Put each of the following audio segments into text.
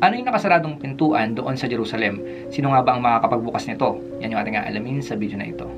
Ano yung nakasaradong pintuan doon sa Jerusalem? Sino nga ba ang makakapagbukas nito? Yan yung ating aalamin sa video na ito.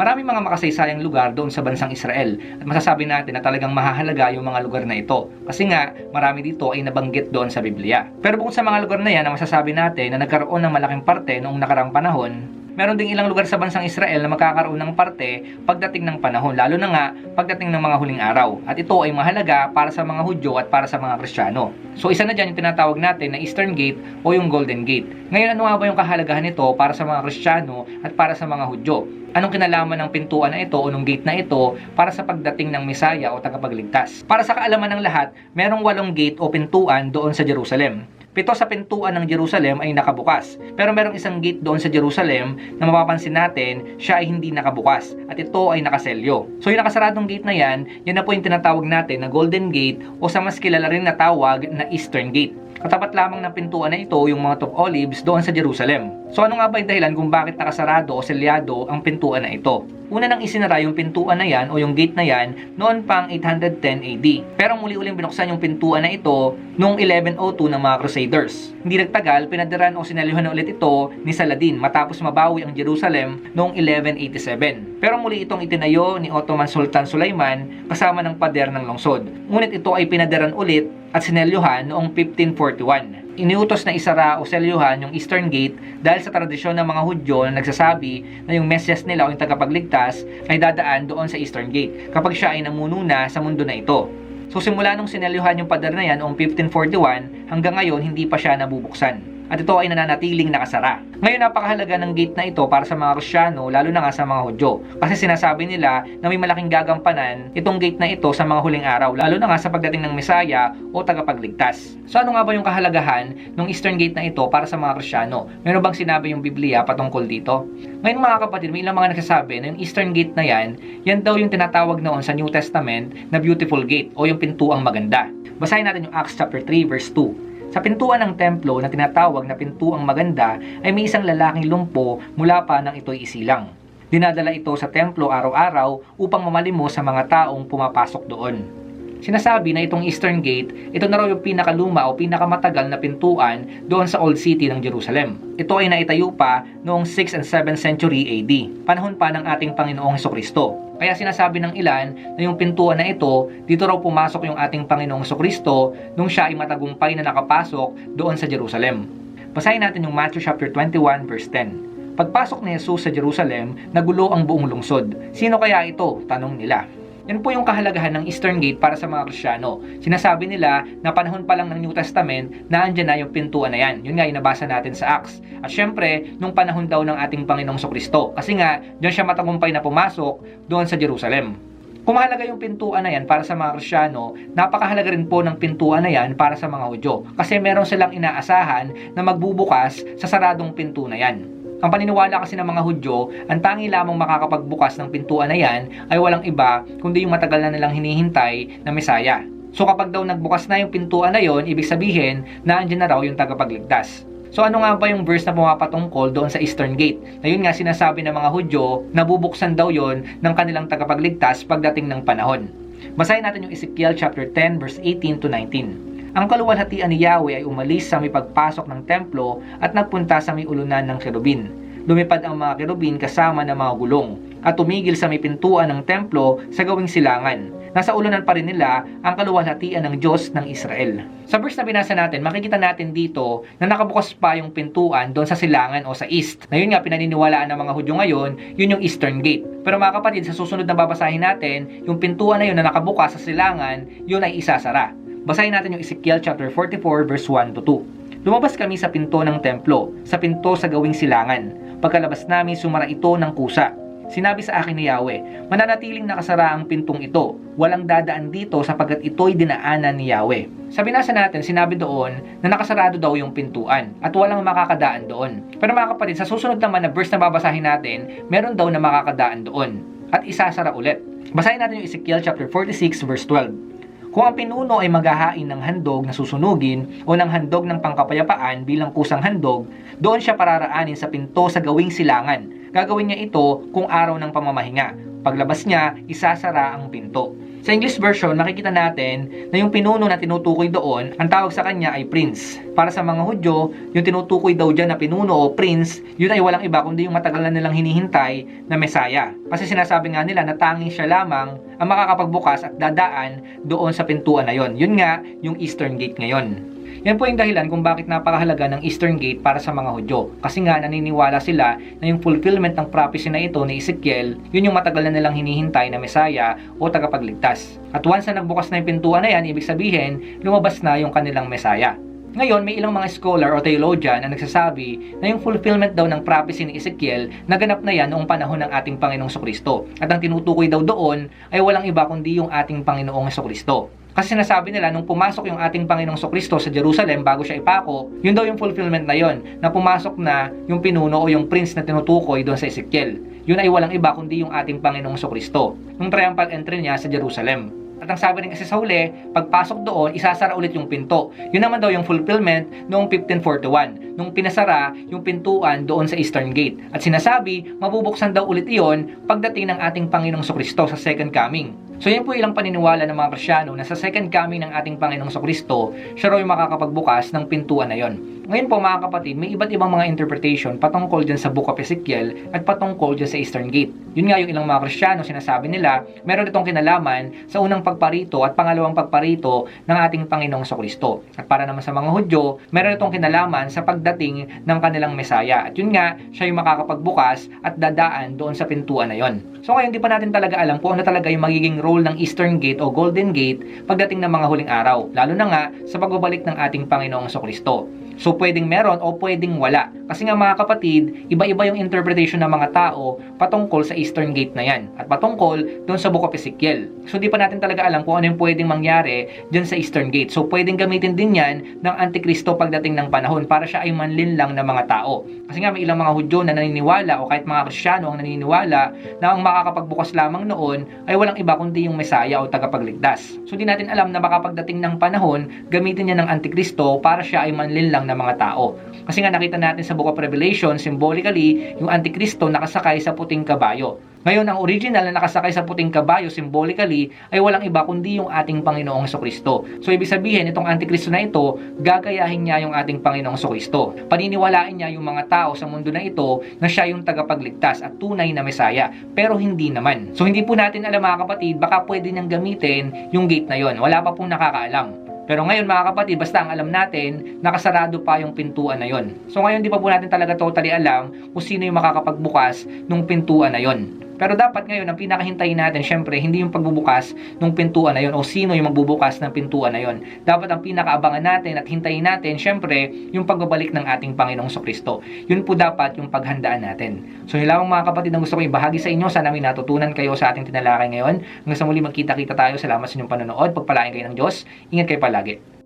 Maraming mga makasaysayang lugar doon sa bansang Israel at masasabi natin na talagang mahahalaga yung mga lugar na ito kasi nga marami dito ay nabanggit doon sa Biblia. Pero bukod sa mga lugar na yan na masasabi natin na nagkaroon ng malaking parte noong nakarang panahon, meron ding ilang lugar sa bansang Israel na magkakaroon ng parte pagdating ng panahon, lalo na nga pagdating ng mga huling araw. At ito ay mahalaga para sa mga Hudyo at para sa mga Kristiyano. So isa na dyan yung tinatawag natin na Eastern Gate o yung Golden Gate. Ngayon ano nga ba yung kahalagahan nito para sa mga Kristiyano at para sa mga Hudyo? Anong kinalaman ng pintuan na ito o ng gate na ito para sa pagdating ng Misaya o tagapagligtas? Para sa kaalaman ng lahat, merong walong gate o pintuan doon sa Jerusalem. Pito sa pintuan ng Jerusalem ay nakabukas. Pero merong isang gate doon sa Jerusalem na mapapansin natin, siya ay hindi nakabukas. At ito ay nakaselyo. So yung nakasaradong gate na yan, yan na po yung tinatawag natin na Golden Gate o sa mas kilala rin na tawag na Eastern Gate. Katapat lamang ng pintuan na ito yung mga top olives doon sa Jerusalem. So ano nga ba yung dahilan kung bakit nakasarado o selyado ang pintuan na ito? Una nang isinara yung pintuan na yan o yung gate na yan noon pang 810 AD. Pero muli uling binuksan yung pintuan na ito noong 1102 ng mga Crusaders. Hindi nagtagal, pinadiran o sinalihan na ulit ito ni Saladin matapos mabawi ang Jerusalem noong 1187. Pero muli itong itinayo ni Ottoman Sultan Sulaiman kasama ng pader ng lungsod. Ngunit ito ay pinadiran ulit at sinelyuhan noong 1541 iniutos na isara o selyuhan yung Eastern Gate dahil sa tradisyon ng mga Hudyo na nagsasabi na yung Mesyas nila o yung tagapagligtas ay dadaan doon sa Eastern Gate kapag siya ay namuno na sa mundo na ito. So simula nung sinelyuhan yung pader na yan noong 1541 hanggang ngayon hindi pa siya nabubuksan at ito ay nananatiling nakasara. Ngayon napakahalaga ng gate na ito para sa mga Kristiyano lalo na nga sa mga Hudyo kasi sinasabi nila na may malaking gagampanan itong gate na ito sa mga huling araw lalo na nga sa pagdating ng Mesaya o tagapagligtas. So ano nga ba yung kahalagahan ng Eastern Gate na ito para sa mga Kristiyano? Meron bang sinabi yung Biblia patungkol dito? Ngayon mga kapatid, may ilang mga nagsasabi na yung Eastern Gate na yan, yan daw yung tinatawag noon sa New Testament na beautiful gate o yung pintuang maganda. Basahin natin yung Acts chapter 3 verse 2. Sa pintuan ng templo na tinatawag na pintuang maganda ay may isang lalaking lumpo mula pa nang ito'y isilang. Dinadala ito sa templo araw-araw upang mamalimos sa mga taong pumapasok doon. Sinasabi na itong Eastern Gate, ito na raw yung pinakaluma o pinakamatagal na pintuan doon sa Old City ng Jerusalem. Ito ay naitayo pa noong 6 and 7 century AD, panahon pa ng ating Panginoong Heso Kristo. Kaya sinasabi ng ilan na yung pintuan na ito, dito raw pumasok yung ating Panginoong Kristo nung siya ay matagumpay na nakapasok doon sa Jerusalem. Basahin natin yung Matthew chapter 21 verse 10. Pagpasok ni Jesus sa Jerusalem, nagulo ang buong lungsod. Sino kaya ito? Tanong nila. Yan po yung kahalagahan ng Eastern Gate para sa mga Kristiyano. Sinasabi nila na panahon pa lang ng New Testament na andyan na yung pintuan na yan. Yun nga yung nabasa natin sa Acts. At syempre, nung panahon daw ng ating Panginoong Kristo. Kasi nga, diyan siya matagumpay na pumasok doon sa Jerusalem. Kung mahalaga yung pintuan na yan para sa mga Kristiyano, napakahalaga rin po ng pintuan na yan para sa mga Hudyo. Kasi meron silang inaasahan na magbubukas sa saradong pinto na yan. Ang paniniwala kasi ng mga Hudyo, ang tangi lamang makakapagbukas ng pintuan na yan ay walang iba kundi yung matagal na nilang hinihintay na Mesaya. So kapag daw nagbukas na yung pintuan na yon, ibig sabihin na andyan na raw yung tagapagligtas. So ano nga ba yung verse na pumapatungkol doon sa Eastern Gate? Na yun nga sinasabi ng mga Hudyo, nabubuksan daw yon ng kanilang tagapagligtas pagdating ng panahon. Basahin natin yung Ezekiel chapter 10 verse 18 to 19. Ang kaluwalhatian ni Yahweh ay umalis sa may pagpasok ng templo at nagpunta sa may ulunan ng kerubin. Lumipad ang mga kerubin kasama ng mga gulong at tumigil sa may pintuan ng templo sa gawing silangan. Nasa ulunan pa rin nila ang kaluwalhatian ng Diyos ng Israel. Sa verse na binasa natin, makikita natin dito na nakabukas pa yung pintuan doon sa silangan o sa east. Na yun nga pinaniniwalaan ng mga Hudyo ngayon, yun yung Eastern Gate. Pero mga kapatid, sa susunod na babasahin natin, yung pintuan na yun na nakabukas sa silangan, yun ay isasara. Basahin natin yung Ezekiel chapter 44 verse 1 to 2. Lumabas kami sa pinto ng templo, sa pinto sa gawing silangan. Pagkalabas namin, sumara ito ng kusa. Sinabi sa akin ni Yahweh, mananatiling nakasara ang pintong ito. Walang dadaan dito sapagkat ito'y dinaanan ni Yahweh. Sa binasa natin, sinabi doon na nakasarado daw yung pintuan at walang makakadaan doon. Pero mga kapatid, sa susunod naman na verse na babasahin natin, meron daw na makakadaan doon at isasara ulit. Basahin natin yung Ezekiel chapter 46 verse 12. Kung ang pinuno ay maghahain ng handog na susunugin o ng handog ng pangkapayapaan bilang kusang handog, doon siya pararaanin sa pinto sa gawing silangan. Gagawin niya ito kung araw ng pamamahinga. Paglabas niya, isasara ang pinto. Sa English version, makikita natin na yung pinuno na tinutukoy doon, ang tawag sa kanya ay prince. Para sa mga Hudyo, yung tinutukoy daw dyan na pinuno o prince, yun ay walang iba kundi yung matagal na nilang hinihintay na Mesaya. Kasi sinasabi nga nila na tanging siya lamang ang makakapagbukas at dadaan doon sa pintuan na yon. Yun nga, yung Eastern Gate ngayon. Yan po yung dahilan kung bakit napakahalaga ng Eastern Gate para sa mga Hudyo. Kasi nga naniniwala sila na yung fulfillment ng prophecy na ito ni Ezekiel, yun yung matagal na nilang hinihintay na Mesaya o tagapagligtas. At once na nagbukas na yung pintuan na yan, ibig sabihin, lumabas na yung kanilang Mesaya. Ngayon, may ilang mga scholar o theologian na nagsasabi na yung fulfillment daw ng prophecy ni Ezekiel naganap na yan noong panahon ng ating Panginoong Kristo. At ang tinutukoy daw doon ay walang iba kundi yung ating Panginoong Kristo. Kasi sinasabi nila, nung pumasok yung ating Panginoong Kristo sa Jerusalem bago siya ipako, yun daw yung fulfillment na yon na pumasok na yung pinuno o yung prince na tinutukoy doon sa Ezekiel. Yun ay walang iba kundi yung ating Panginoong Kristo. Nung triumphal entry niya sa Jerusalem. At ang sabi rin kasi sa huli, pagpasok doon, isasara ulit yung pinto. Yun naman daw yung fulfillment noong 1541, nung pinasara yung pintuan doon sa Eastern Gate. At sinasabi, mabubuksan daw ulit iyon pagdating ng ating Panginoong Kristo sa second coming. So yan po ilang paniniwala ng mga Krisyano na sa second coming ng ating Panginoong Kristo, siya raw yung makakapagbukas ng pintuan na yon. Ngayon po mga kapatid, may iba't ibang mga interpretation patungkol dyan sa Book of Ezekiel at patungkol dyan sa Eastern Gate. Yun nga yung ilang mga Krisyano sinasabi nila, meron itong kinalaman sa unang pagparito at pangalawang pagparito ng ating Panginoong Kristo. At para naman sa mga Hudyo, meron itong kinalaman sa pagdating ng kanilang Mesaya. At yun nga, siya yung makakapagbukas at dadaan doon sa pintuan na yon. So ngayon, di pa natin talaga alam kung ano talaga yung magiging role ng Eastern Gate o Golden Gate pagdating ng mga huling araw. Lalo na nga sa pagbabalik ng ating Panginoong Kristo. So, pwedeng meron o pwedeng wala. Kasi nga mga kapatid, iba-iba yung interpretation ng mga tao patungkol sa Eastern Gate na yan. At patungkol doon sa Book of. So, di pa natin talaga alam kung ano yung pwedeng mangyari dyan sa Eastern Gate. So, pwedeng gamitin din yan ng Antikristo pagdating ng panahon para siya ay manlin lang ng mga tao. Kasi nga may ilang mga Hudyo na naniniwala o kahit mga Krisyano ang naniniwala na ang makakapagbukas lamang noon ay walang iba kundi yung Mesaya o tagapagligtas. So, di natin alam na baka pagdating ng panahon, gamitin niya ng Antikristo para siya ay manlin lang ng mga tao. Kasi nga nakita natin sa Book of Revelation, symbolically, yung Antikristo nakasakay sa puting kabayo. Ngayon, ang original na nakasakay sa puting kabayo, symbolically, ay walang iba kundi yung ating Panginoong Kristo. So, ibig sabihin, itong Antikristo na ito, gagayahin niya yung ating Panginoong Kristo. Paniniwalain niya yung mga tao sa mundo na ito na siya yung tagapagligtas at tunay na Mesaya. Pero hindi naman. So, hindi po natin alam mga kapatid, baka pwede niyang gamitin yung gate na yon. Wala pa pong nakakaalam. Pero ngayon mga kapatid, basta ang alam natin, nakasarado pa yung pintuan na yon. So ngayon di pa po natin talaga totally alam kung sino yung makakapagbukas ng pintuan na yon. Pero dapat ngayon, ang pinakahintayin natin, syempre, hindi yung pagbubukas ng pintuan na yon o sino yung magbubukas ng pintuan na yon. Dapat ang pinakaabangan natin at hintayin natin, syempre, yung pagbabalik ng ating Panginoong Kristo. Yun po dapat yung paghandaan natin. So yun lamang mga kapatid ang gusto ko ibahagi sa inyo. Sana may natutunan kayo sa ating tinalakay ngayon. Hanggang sa muli magkita-kita tayo. Salamat sa inyong panonood. Pagpalain kayo ng Diyos. Ingat kayo palagi.